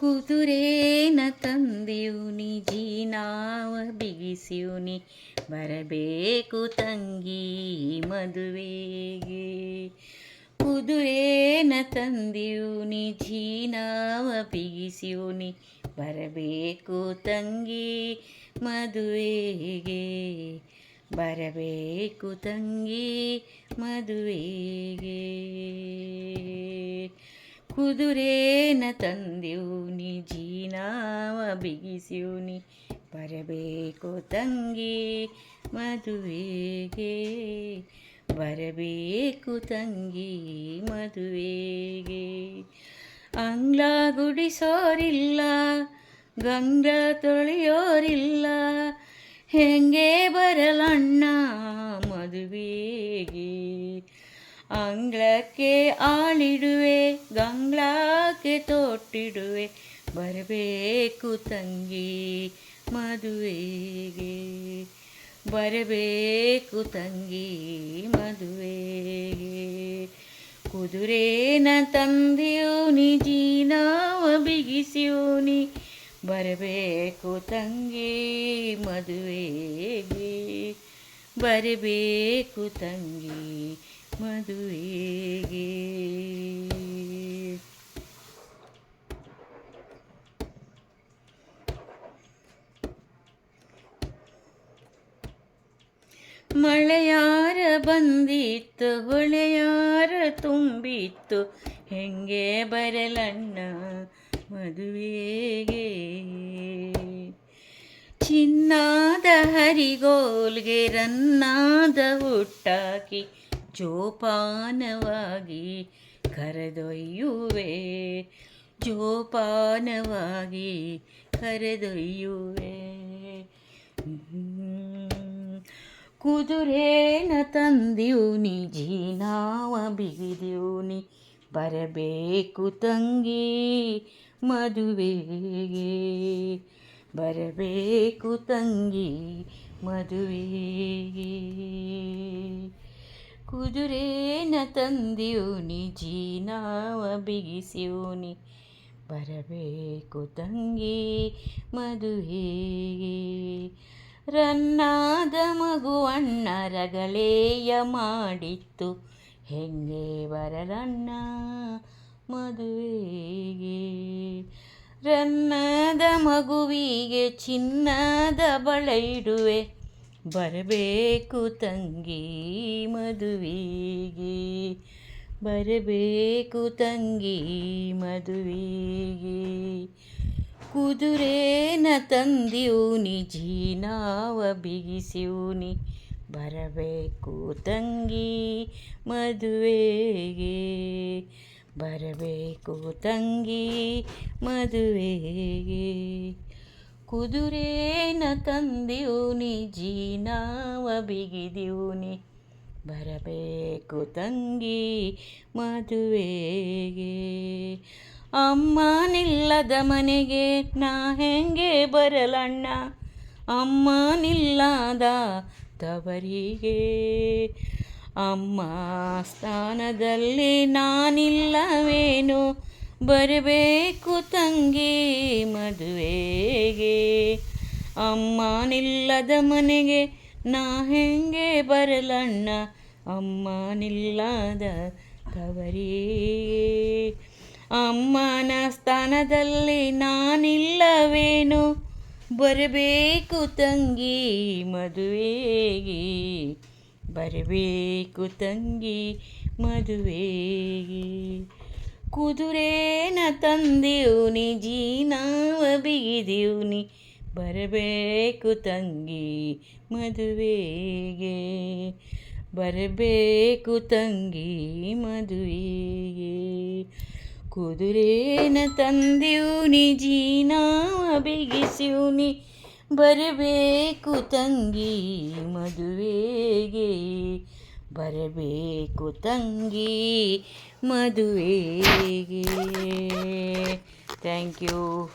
ಕುದುರೇನ ತಂದೆಯುನಿ ಜೀನಾವ ಬಿಗಿಸಿಯುನಿ. ಬರಬೇಕು ತಂಗಿ ಮದುವೆಗೆ. ಕುದುರೇನ ತಂದೆಯುನಿ ಜೀನಾವ ಬಿಗಿಸಿಯುನಿ. ಬರಬೇಕು ತಂಗಿ ಮದುವೆಗೆ. ಬರಬೇಕು ತಂಗಿ ಮದುವೆಗೆ. ಕುದುರೇನ ತಂದಿವ್ನಿ ಜೀನಾವ ಬಿಗಿಸಿವ್ನಿ ಬರಬೇಕು ತಂಗಿ ಮದುವೆಗೆ, ಬರಬೇಕು ತಂಗಿ ಮದುವೆಗೆ. ಅಂಗ್ಲ ಗುಡಿಸೋರಿಲ್ಲ, ಗಂಗ ತೊಳೆಯೋರಿಲ್ಲ, ಹೆಂಗೆ ಬರಲಣ್ಣ ಮದುವೆಗೆ? ಅಂಗ್ಳಕ್ಕೆ ಆಳಿಡುವೆ ಗಂಗ್ಳಕ್ಕೆ ತೊಟ್ಟಿಡುವೆ. ಬರಬೇಕು ತಂಗಿ ಮದುವೆಗೆ, ಬರಬೇಕು ತಂಗಿ ಮದುವೆಗೆ. ಕುದುರೇನ ತಂದೆಯೋನಿ ಜೀನಾವ ಬಿಗಿಸಿಯೋನಿ, ಬರಬೇಕು ತಂಗಿ ಮದುವೆಗೆ. ಬರಬೇಕು ತಂಗಿ ಮದುವೆಗೆ. ಮಳೆಯಾರ ಬಂದಿತ್ತು ಹೊಳೆಯಾರ ತುಂಬಿತ್ತು. ಹೆಂಗೆ ಬರಲಣ್ಣ ಮದುವೆಗೆ? ಚಿನ್ನಾದ ಹರಿಗೋಲ್ಗೆ ರನ್ನಾದ ಹುಟ್ಟಾಕಿ ಜೋಪಾನವಾಗಿ ಕರೆದೊಯ್ಯುವೆ. ಜೋಪಾನವಾಗಿ ಕರೆದೊಯ್ಯುವೆ. ಕುದುರೇನ ತಂದಿವ್ನಿ ಜೀನಾವ ಬಿಗಿದಿವ್ನಿ ಬರಬೇಕು ತಂಗಿ ಮದುವೆಗೆ. ಬರಬೇಕು ತಂಗಿ ಮದುವೆಗೆ. ಕುದುರೇನ ತಂದಿವ್ನಿ ಜೀನಾವ ಬಿಗಿಸಿವ್ನಿ ಬರಬೇಕು ತಂಗಿ ಮದುವೆಗೆ ರನ್ನಾದ ಮಗುವಣ್ಣ ರಗಳೆಯ ಮಾಡಿತ್ತು. ಹೆಂಗೆ ಬರಲಣ್ಣ ಮದುವೆಗೆ ರನ್ನದ ಮಗುವಿಗೆ ಚಿನ್ನದ ಬಳೆ ಇಡುವೆ. ಬರಬೇಕು ತಂಗಿ ಮದುವೆಗೆ, ಬರಬೇಕು ತಂಗಿ ಮದುವೆಗೆ. ಕುದುರೇನ ತಂದಿವ್ನಿ, ಜೀನಾವ ಬಿಗಿಸಿವ್ನಿ, ಬರಬೇಕು ತಂಗಿ ಮದುವೆಗೆ, ಬರಬೇಕು ತಂಗಿ ಮದುವೆಗೆ. ಕುದುರೇನ ತಂದಿವ್ನಿ, ಜೀನಾವ ಬಿಗಿದಿವ್ನಿ. ಬರಬೇಕು ತಂಗಿ ಮದುವೆಗೆ. ಅಮ್ಮನಿಲ್ಲದ ಮನೆಗೆ ನಾ ಹೆಂಗೆ ಬರಲಣ್ಣ? ಅಮ್ಮನಿಲ್ಲದ ತವರಿಗೆ. ಅಮ್ಮ ಸ್ಥಾನದಲ್ಲಿ ನಾನಿಲ್ಲವೇನು? ಬರಬೇಕು ತಂಗಿ ಮದುವೆಗೆ ಅಮ್ಮ ನಿಲ್ಲದ ಮನೆಗೆ ನಾ ಹೆಂಗೆ ಬರಲಣ್ಣ? ಅಮ್ಮ ನಿಲ್ಲದ ತವರಿಗೆ ಅಮ್ಮನ ಸ್ಥಾನದಲ್ಲಿ ನಾನಿಲ್ಲವೇನು? ಬರಬೇಕು ತಂಗಿ ಮದುವೆಗೆ. ಬರಬೇಕು ತಂಗಿ ಮದುವೆಗೆ. ಕುದುರೇನ ತಂದೆವ್ನಿ, ಜೀನಾವ ಬಿಗಿದೀವ್ನಿ. ಬರಬೇಕು ತಂಗಿ ಮದುವೆಗೆ. ಬರಬೇಕು ತಂಗಿ ಮದುವೆಗೆ. ಕುದುರೇನ ತಂದಿವ್ನಿ ಜೀನ ಬಿಗಿಸಿವ್ನಿ ಬರಬೇಕು ತಂಗಿ ಮದುವೆಗೆ. ಬರಬೇಕು ತಂಗಿ ಮದುವೆಗೆ. Thank you.